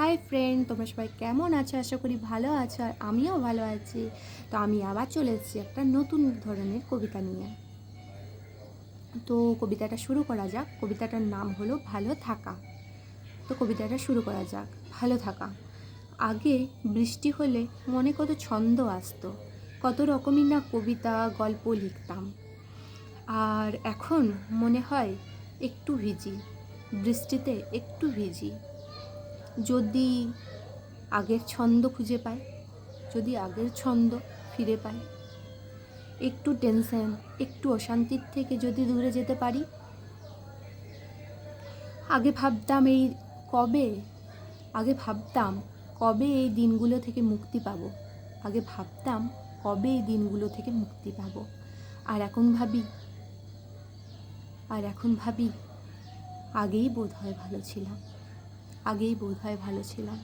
Hi friend, তোমরা সবাই কেমন আছো? আশা করি ভালো আছো আর আমিও ভালো আছি। তো আমি আবার চলে এসেছি একটা নতুন ধরনের কবিতা নিয়ে। তো কবিতাটা শুরু করা যাক। কবিতাটার নাম হলো ভালো থাকা। তো কবিতাটা শুরু করা যাক। ভালো থাকা। আগে বৃষ্টি হলে মনে কত ছন্দ আসতো। কত রকমই না কবিতা, গল্প লিখতাম। আর এখন মনে হয় একটু ভিজি। বৃষ্টিতে একটু ভিজি। যদি আগের ছন্দ খুঁজে পাই, যদি আগের ছন্দ ফিরে পাই, একটু টেনশন, একটু অশান্তির থেকে যদি দূরে যেতে পারি, আগে ভাবতাম এই কবে, আগে ভাবতাম কবে এই দিনগুলো থেকে মুক্তি পাবো, আগে ভাবতাম কবে এই দিনগুলো থেকে মুক্তি পাবো। আর এখন ভাবি, আর এখন ভাবি, আগেই বোধ হয় ভালো ছিলাম। আগেই বোধ হয় ভালো ছিলাম।